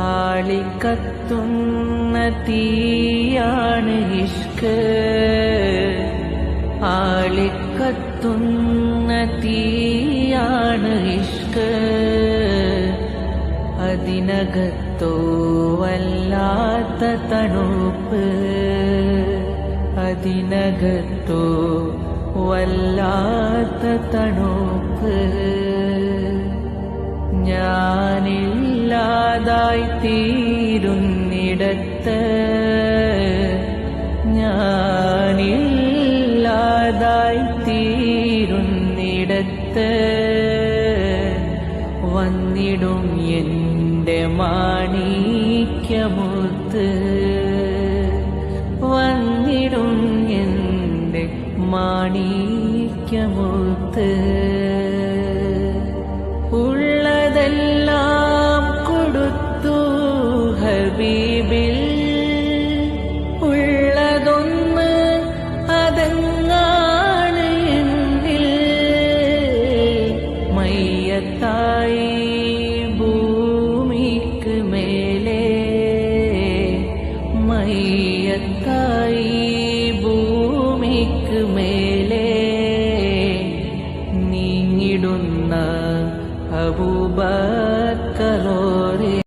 ആളിക്കത്തുന്ന തീയാണ് ഇഷ്ക്. ആളിക്കത്തുന്ന തീയാണ് ഇഷ്ക്. അതിനകത്തോ വല്ലാത്ത തണുപ്പ്. അതിനകത്തോ വല്ലാത്ത തണുപ്പ്. ഞാനില്ലാതായി തീരുന്നിടത്ത് ഞാനില്ലാതായി തീരുന്നിടത്ത് വന്നിടും എന്റെ മാണിക്യമുത്ത് വന്നിടും എന്റെ മാണിക്യമുത്ത് മയ്യത്തായി ഭൂമിക്ക് മേലെ. മയ്യത്തായി ഭൂമിക്ക് മേലെ. നീങ്ങിടുന്ന അബൂബക്കറില്ലേ